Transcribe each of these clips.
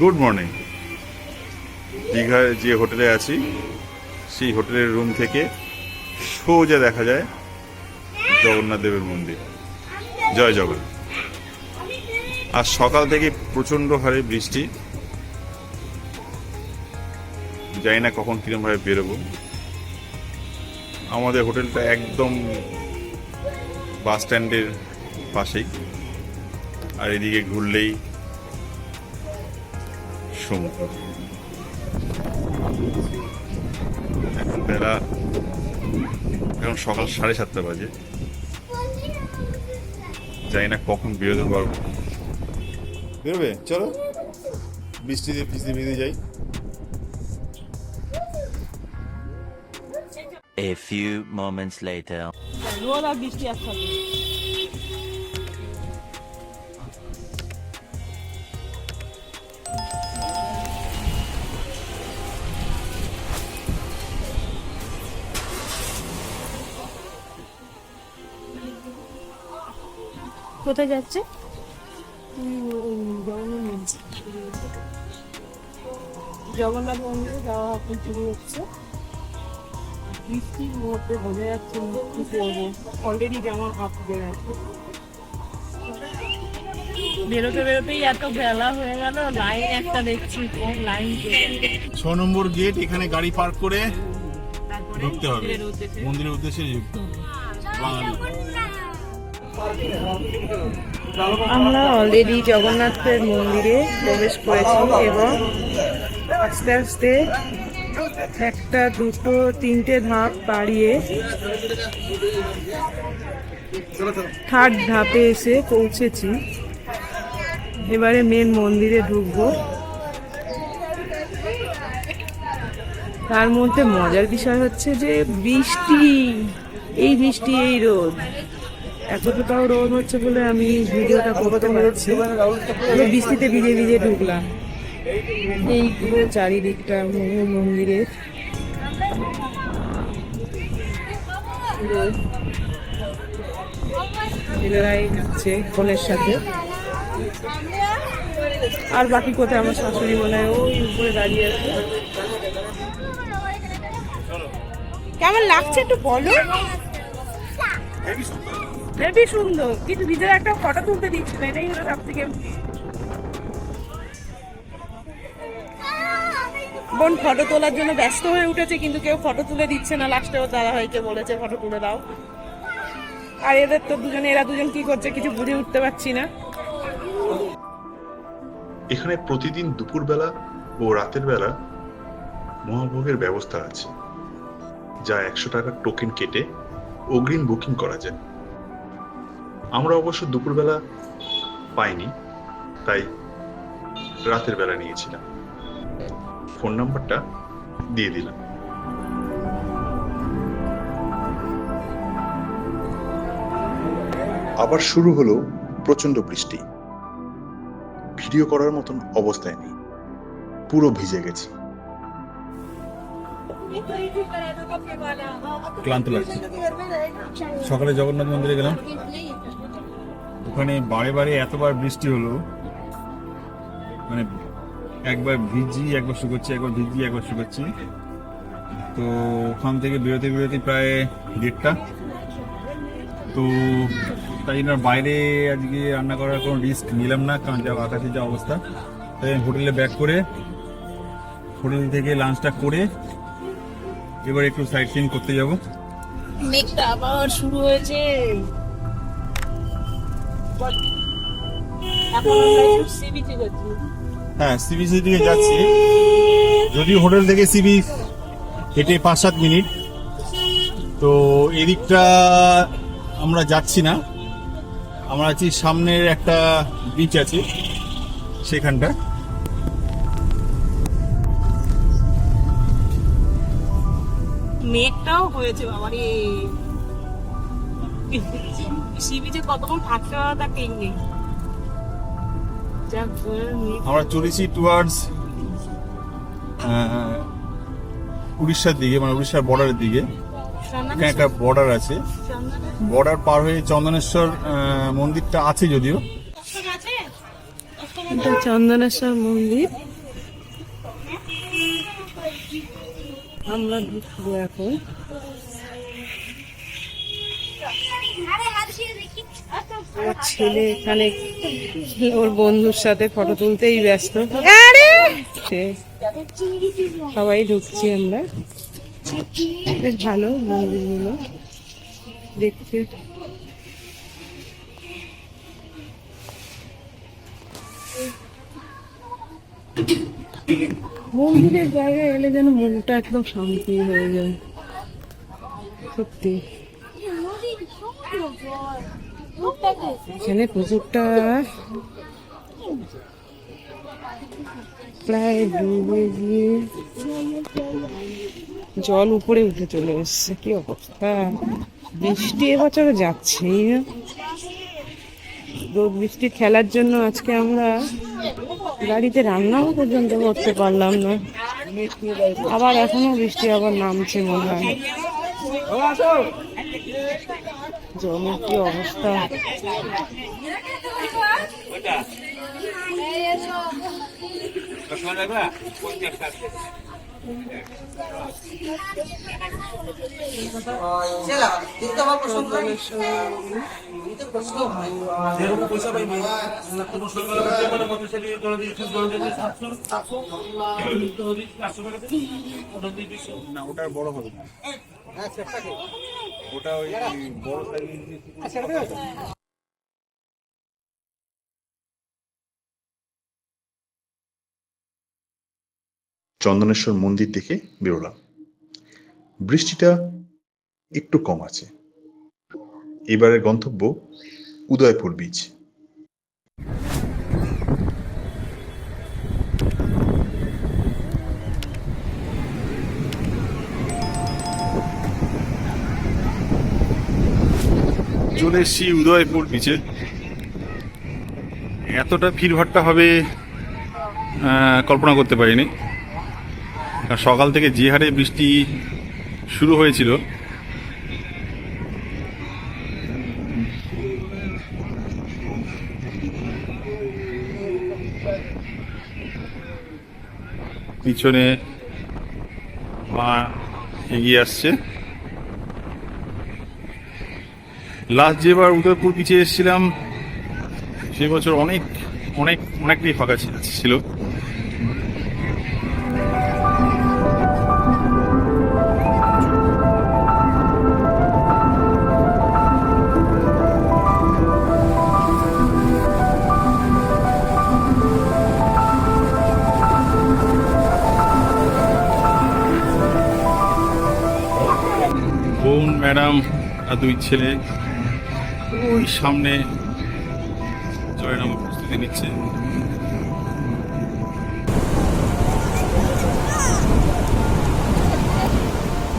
Good morning দীঘায় যে হোটেলে আছি, সেই হোটেলের রুম থেকে সোজা দেখা যায় জগন্নাথ দেবের মন্দির। জয় জগন্নাথ। আর সকাল থেকে প্রচণ্ড হারে বৃষ্টি। জানি না কখন কিরমভাবে বেরোবো। আমাদের হোটেলটা একদম বাস স্ট্যান্ডের পাশেই। আর এদিকে ঘুরলেই সমুদ্র এখন বেলা এখন সকাল সাড়ে সাতটা বাজে। জানি না কখন বেরোতে পারব বেরোবে? চলো। বৃষ্টিতে ভিজতে ভিজে যাই। A few moments later. কোথায় যাচ্ছে? জগন্নাথ মন্দিরে যাওয়া এখন শুরু হচ্ছে। বৃষ্টির মধ্যে বোঝা যাচ্ছে কি করব। অলরেডি বেরোচ্ছে বেরোতে বেরোতেই এত বেলা হয়ে গেল লাইন একটা দেখছি লাইন ছ নম্বর গেট এখানে গাড়ি পার্ক করে ঢুকতে হবে। মন্দিরের উদ্দেশ্যে। মন্দিরের উদ্দেশ্যে ঢুকতে হবে। বাঙালি। আমরা অলরেডি জগন্নাথের মন্দিরে প্রবেশ করেছি এবং আস্তে আস্তে একটা, দুটো, তিনটে ধাপ বাড়িয়ে থার্ড ধাপে এসে পৌঁছেছি। এবারে মেন মন্দিরে ঢুকবো। তার মধ্যে মজার বিষয় হচ্ছে যে বৃষ্টি, এই বৃষ্টি, এই রোদ। এতটাও রোদ হচ্ছে বলে আমি ভিডিওটা করতে পারছি। পুরো বৃষ্টিতে ভিজে ভিজে ঢুকলাম। এই পুরো চারিদিকটা মন্দিরের। ছেলেরাই যাচ্ছে ফোনের সাথে। আর বাকি কোথায়? আমার শাশুড়ি মনে হয় ওই উপরে দাঁড়িয়ে আছে। কেমন লাগছে একটু বলো? হেবি সুন্দর। কিন্তু নিজের একটা ফটো তুলতে দিচ্ছে না, এটাই হলো সব থেকে বোন, ফটো তোলার জন্য ব্যস্ত হয়ে উঠেছে, কিন্তু কেউ ফটো তুলে দিচ্ছে না। লাস্টে ও দাদা বলেছে, ফটো তুলে দাও। আর এদের তো দুজনে, এরা দুজন কি করছে কিছু বুঝে উঠতে পারছি না। এখানে প্রতিদিন দুপুরবেলা ও রাতের বেলা মহাভোগের ব্যবস্থা আছে, যা একশো টাকার টোকেন কেটে অগ্রিম বুকিং করা যায়। আমরা অবশ্য দুপুরবেলা পাইনি তাই রাতের বেলা নিয়েছিলাম। ফোন নাম্বারটা দিয়ে দিলাম। আবার শুরু হলো প্রচণ্ড বৃষ্টি। ভিডিও করার মতন অবস্থায় নেই। পুরো ভিজে গেছি। ক্লান্ত লাগছে। সকালে জগন্নাথ মন্দিরে গেলাম। ওখানে বারে বারে এতবার বৃষ্টি হলো মানে একবার ভিজি, একবার শুকোচ্ছি, একবার ভিজি, একবার শুকোচ্ছি। তো ওখান থেকে বেরোতে বেরোতে প্রায় দেড়টা। তো তাই জন্য বাইরে আজকে রান্না করার কোনো রিস্ক নিলাম না, কারণ যা আকাশের যা অবস্থা। তাই আমি হোটেলে ব্যাক করে হোটেল থেকে লাঞ্চটা করে এবার একটু সাইট সিন করতে যাব। মেঘটা আবার শুরু হয়েছে। হ্যাঁ সিবিসি দিকে যাচ্ছি। যদিও হোটেল থেকে সিবি হেঁটে পাঁচ সাত মিনিট। তো এদিকটা আমরা যাচ্ছি না। আমরা আছি সামনের একটা বিচ আছে সেখানটা। মেঘটাও হয়েছে বাবারে। আমরা চলেছি টুয়ার্ডস উড়িষ্যার দিকে মানে উড়িষ্যার বর্ডারের দিকে। এখানে একটা বর্ডার আছে। বর্ডার পার হয়ে চন্দনেশ্বর মন্দিরটা আছে যদিও। চন্দনেশ্বর মন্দির। আমরা এখন। আমার ছেলে এখানে ওর বন্ধুর সাথে ফটো তুলতেই ব্যস্ত। সে সবাই ঢুকছি আমরা। বেশ ভালো মন্দিরগুলো দেখতে। মন্দিরের জায়গায় এলে যেন মনটা একদম শান্তি হয়ে যায়। সত্যি। এখানে পুকুরটা প্রায় ডুবে গিয়ে জল উপরে উঠে চলে এসছে। কি অবস্থা? বৃষ্টি এবছরে যাচ্ছেই না। রোদ বৃষ্টি খেলার জন্য আজকে আমরা গাড়িতে রান্নাও পর্যন্ত করতে পারলাম না। আবার এখনও বৃষ্টি আবার নামছে মনে হয়। জলের কি অবস্থা? না ওটা বড় হবে না ওটা ওই বড় সাইজের চন্দনেশ্বর মন্দির দেখে বেরোলাম। বৃষ্টিটা একটু কম আছে। এবারের গন্তব্য উদয়পুর বিচ চলে এসছি উদয়পুর বিচে এতটা ভিড়ভাট্টা হবে কল্পনা করতে পারিনি। সকাল থেকে যে হারে বৃষ্টি শুরু হয়েছিল, পিছনে মা এগিয়ে আসছে। লাস্ট যেবার উদয়পুর পিছে এসেছিলাম, সে বছর অনেক অনেক, অনেকটাই ফাঁকা ছিল। বোন, ম্যাডাম, আর দুই ছেলে। সামনে জয়নামা প্রস্তুতি নিচ্ছে।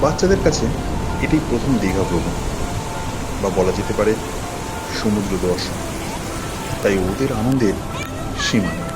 বাচ্চাদের কাছে এটি প্রথম দীঘা ভ্রমণ। বা বলা যেতে পারে সমুদ্র দর্শন। তাই ওদের আনন্দের সীমা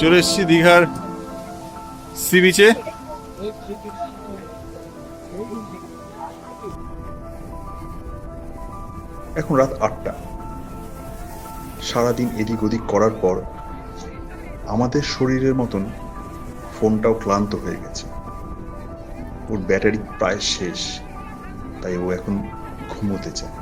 চলে এসেছি দীঘার সি বিচে এখন রাত আটটা। সারাদিন এদিক ওদিক করার পর আমাদের শরীরের মতন ফোনটাও ক্লান্ত হয়ে গেছে। ওর ব্যাটারি প্রায় শেষ, তাই ও এখন ঘুমোতে চায়।